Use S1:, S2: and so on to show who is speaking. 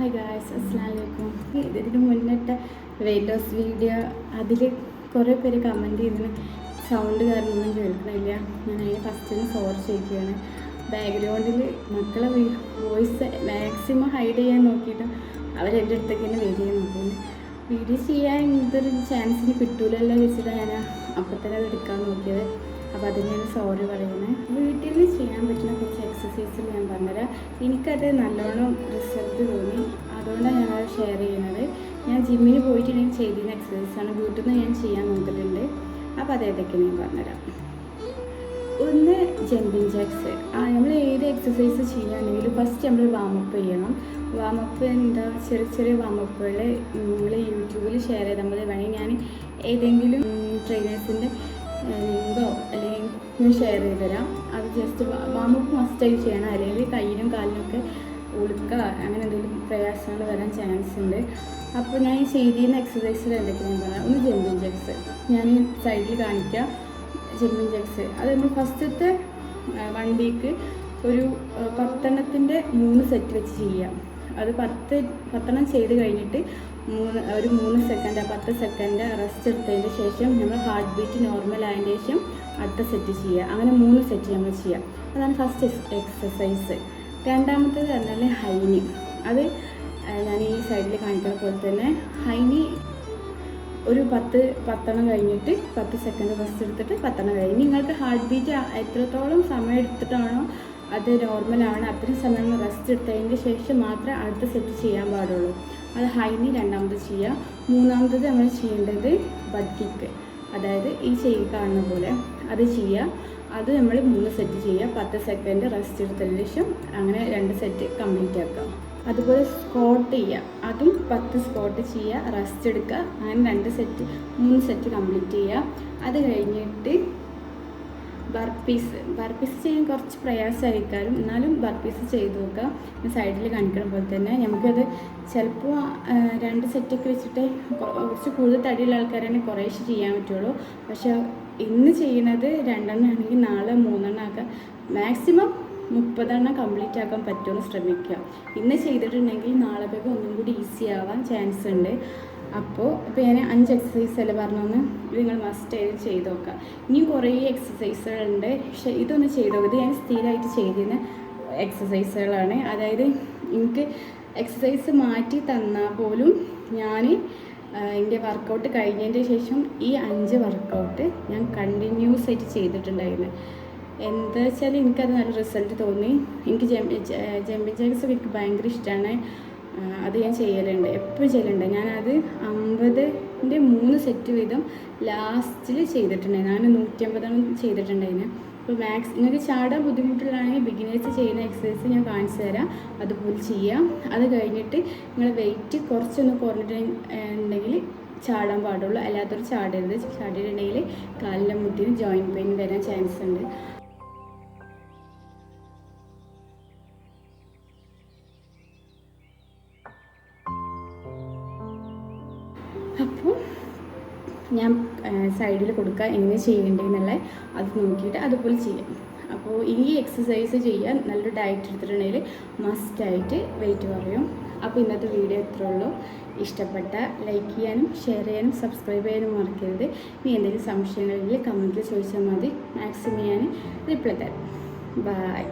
S1: Hi guys അസ്സാം വലൈക്കും ഇതിന് മുന്നിട്ട വെയിറ്റ് ലോസ് വീഡിയോ അതിൽ കുറേ പേര് കമന്റ് ചെയ്തിന്. സൗണ്ട് കാരണമൊന്നും കേൾക്കണില്ല. ഞാൻ അതിന് ഫസ്റ്റിന് സോറി ചെയ്യുകയാണ് ബാക്ക്ഗ്രൗണ്ടിൽ മക്കളെ വോയിസ് മാക്സിമം ഹൈഡ് ചെയ്യാൻ നോക്കിയിട്ട് അവരെന്റെ അടുത്തേക്ക് തന്നെ വീഡിയോ നോക്കുന്നു വീഡിയോ ചെയ്യാൻ ഇതൊരു ചാൻസിന് കിട്ടൂലല്ലോ വെച്ചിട്ട് ഞാൻ അപ്പം തന്നെ അത് എടുക്കാൻ നോക്കിയത്. അപ്പോൾ അതിന് ഞാൻ സോറി പറയുന്നത് വീട്ടിൽ നിന്ന് ചെയ്യാൻ പറ്റുന്ന കുറച്ച് എക്സസൈസ് ഞാൻ പറഞ്ഞുതരാം. എനിക്കത് നല്ലോണം റിസൾട്ട് ഞാൻ പോയിട്ട് ഞാൻ ചെയ്തിരുന്ന എക്സസൈസാണ് വീട്ടിൽ നിന്ന് ഞാൻ ചെയ്യാൻ നോക്കലുണ്ട്. അപ്പോൾ അത് ഏതൊക്കെ ഞാൻ പറഞ്ഞുതരാം. ഒന്ന് ജമ്പിങ് ജാക്സ് നമ്മൾ ഏത് എക്സസൈസ് ചെയ്യുകയാണെങ്കിലും ഫസ്റ്റ് നമ്മൾ വാമപ്പ് ചെയ്യണം. വാമപ്പ് എന്താ? ചെറിയ ചെറിയ വാമപ്പുകൾ നിങ്ങൾ യൂട്യൂബിൽ ഷെയർ ചെയ്താൽ മതി. വേണമെങ്കിൽ ഞാൻ ഏതെങ്കിലും ട്രെയിനേഴ്സിന്റെ ലിങ്കോ അല്ലെങ്കിൽ ഷെയർ ചെയ്ത് തരാം. അത് ജസ്റ്റ് വാമപ്പ് മസ്റ്റായി ചെയ്യണം. അല്ലെങ്കിൽ കയ്യിലും കാലിനൊക്കെ ഉളുക്കുക അങ്ങനെ എന്തെങ്കിലും പ്രയാസങ്ങൾ വരാൻ ചാൻസ് ഉണ്ട്. അപ്പോൾ ഞാൻ ഈ ചെയ്തിരുന്ന എക്സസൈസിൽ എന്തൊക്കെയാണ് പറയാം ഒന്ന് ജമ്പിൻ ജെക്സ് ഞാൻ സൈഡിൽ കാണിക്കാം. ജമ്പിൻ ജെക്സ് അത് നമ്മൾ ഫസ്റ്റത്തെ വൺ വീക്ക് ഒരു പത്തെണ്ണത്തിന്റെ മൂന്ന് സെറ്റ് വെച്ച് ചെയ്യാം. അത് പത്ത് പത്തെണ്ണം ചെയ്ത് കഴിഞ്ഞിട്ട് മൂന്ന് ഒരു മൂന്ന് സെക്കൻഡ് പത്ത് സെക്കൻഡ് റെസ്റ്റ് എടുത്തതിന് ശേഷം നമ്മൾ ഹാർട്ട് ബീറ്റ് നോർമൽ ആയതിന് ശേഷം അടുത്ത സെറ്റ് ചെയ്യുക അങ്ങനെ മൂന്ന് സെറ്റ് നമ്മൾ ചെയ്യാം. അതാണ് ഫസ്റ്റ് എക്സസൈസ് രണ്ടാമത്തേത് പറഞ്ഞാൽ ഹൈനി അത് ഞാൻ ഈ സൈഡിൽ കാണിക്കുന്ന പോലെ തന്നെ ഹൈനി ഒരു പത്ത് പത്തെണ്ണം കഴിഞ്ഞിട്ട് പത്ത് സെക്കൻഡ് ഫസ്റ്റ് എടുത്തിട്ട് പത്തെണ്ണം കഴിഞ്ഞ്. നിങ്ങൾക്ക് ഹാർട്ട് ബീറ്റ് എത്രത്തോളം സമയം എടുത്തിട്ടാണോ അത് നോർമലാണ് അത്രയും സമയം റെസ്റ്റ് എടുത്തതിന് ശേഷം മാത്രമേ അടുത്ത സെറ്റ് ചെയ്യാൻ പാടുള്ളൂ. അത് ഹൈനി രണ്ടാമത് ചെയ്യുക മൂന്നാമത്തത് നമ്മൾ ചെയ്യേണ്ടത് ബഡ് കിക്ക് അതായത് ഈ ചെയ്യുക കാണുന്ന പോലെ അത് ചെയ്യുക അത് നമ്മൾ മൂന്ന് സെറ്റ് ചെയ്യുക. പത്ത് സെക്കൻഡ് റെസ്റ്റ് എടുത്തതിന് ശേഷം അങ്ങനെ രണ്ട് സെറ്റ് കംപ്ലീറ്റ് ആക്കുക. അതുപോലെ സ്കോട്ട് ചെയ്യുക. അതും പത്ത് സ്കോട്ട് ചെയ്യുക റെസ്റ്റ് എടുക്കുക. അങ്ങനെ രണ്ട് സെറ്റ് മൂന്ന് സെറ്റ് കംപ്ലീറ്റ് ചെയ്യുക. അത് കഴിഞ്ഞിട്ട് ബർപ്പീസ് ബർപ്പീസ് ചെയ്യാൻ കുറച്ച് പ്രയാസമായിരിക്കാനും എന്നാലും ബർപ്പീസ് ചെയ്ത് നോക്കുക. സൈഡിൽ കാണിക്കണ പോലെ തന്നെ നമുക്കത് ചിലപ്പോൾ രണ്ട് സെറ്റൊക്കെ വെച്ചിട്ട് കുറച്ച് കൂടുതൽ തടിയുള്ള ആൾക്കാരാണെങ്കിൽ കുറേശ്ശെ ചെയ്യാൻ പറ്റുള്ളൂ. പക്ഷേ ഇന്ന് ചെയ്യുന്നത് രണ്ടെണ്ണം ആണെങ്കിൽ നാളെ മൂന്നെണ്ണം ആക്കാം. മാക്സിമം മുപ്പതെണ്ണം കംപ്ലീറ്റ് ആക്കാൻ പറ്റുമെന്ന് ശ്രമിക്കുക. ഇന്ന് ചെയ്തിട്ടുണ്ടെങ്കിൽ നാളെ നാളെക്കൊക്കെ ഒന്നും കൂടി ഈസി ആവാൻ ചാൻസ് ഉണ്ട്. അപ്പോൾ ഇപ്പോൾ ഞാൻ അഞ്ച് എക്സസൈസ് അല്ലേ പറഞ്ഞൊന്ന് ഇത് നിങ്ങൾ മസ്റ്റ് ആയിട്ട് ചെയ്ത് നോക്കുക ഇനിയും കുറേ എക്സസൈസുകളുണ്ട് പക്ഷേ ഇതൊന്ന് ചെയ്ത് നോക്കുക ഇത് ഞാൻ സ്ഥിരമായിട്ട് ചെയ്തിരുന്ന എക്സസൈസുകളാണ് അതായത് എനിക്ക് എക്സസൈസ് മാറ്റി തന്നാൽ പോലും ഞാൻ എന്റെ വർക്കൗട്ട് കഴിഞ്ഞതിന്റെ ശേഷം ഈ അഞ്ച് വർക്കൗട്ട് ഞാൻ കണ്ടിന്യൂസ് ആയിട്ട് ചെയ്തിട്ടുണ്ടായിരുന്നു എന്താ വെച്ചാൽ എനിക്കത് നല്ല റിസൾട്ട് തോന്നി എനിക്ക് ജമ്പി ജമ്പിങ് ജാക്സ് എനിക്ക് ഭയങ്കര ഇഷ്ടമാണ് അത് ഞാൻ ചെയ്യലുണ്ട്. എപ്പോഴും ചെയ്യലുണ്ട്. ഞാനത് അമ്പതിന്റെ മൂന്ന് സെറ്റ് വീതം ലാസ്റ്റിൽ ചെയ്തിട്ടുണ്ടായിരുന്നു. ഞാൻ നൂറ്റി അമ്പതെണ്ണം ചെയ്തിട്ടുണ്ടായിരുന്നു. അപ്പോൾ മാക്സ് നിങ്ങൾക്ക് ചാടാൻ ബുദ്ധിമുട്ടുള്ളതാണെങ്കിൽ ബിഗിനേഴ്സ് ചെയ്യുന്ന എക്സസൈസ് ഞാൻ കാണിച്ചു തരാം. അതുപോലെ ചെയ്യാം. അത് കഴിഞ്ഞിട്ട് നിങ്ങൾ വെയിറ്റ് കുറച്ചൊന്ന് കുറഞ്ഞിട്ടുണ്ടെങ്കിൽ ചാടാൻ പാടുള്ളൂ. അല്ലാത്തൊരു ചാടരുത്. ചാടിയിട്ടുണ്ടെങ്കിൽ കാലിലെ മുട്ടിന് ജോയിന്റ് പെയിൻ വരാൻ ചാൻസ് ഉണ്ട്. അപ്പോൾ ഞാൻ സൈഡിൽ കൊടുക്കുക എങ്ങനെ ചെയ്യേണ്ടതെന്നുള്ള അത് നോക്കിയിട്ട് അതുപോലെ ചെയ്യാം. അപ്പോൾ ഈ എക്സസൈസ് ചെയ്യാൻ നല്ലൊരു ഡയറ്റ് എടുത്തിട്ടുണ്ടെങ്കിൽ മസ്റ്റായിട്ട് വെയിറ്റ് കുറയും. അപ്പോൾ ഇന്നത്തെ വീഡിയോ എത്ര ഉള്ളൂ. ഇഷ്ടപ്പെട്ട ലൈക്ക് ചെയ്യാനും ഷെയർ ചെയ്യാനും സബ്സ്ക്രൈബ് ചെയ്യാനും മറക്കരുത്. ഇനി എന്തെങ്കിലും സംശയങ്ങളിൽ കമന്റിൽ ചോദിച്ചാൽ മതി. മാക്സിമം ഞാൻ റിപ്ലൈ തരാം. ബൈ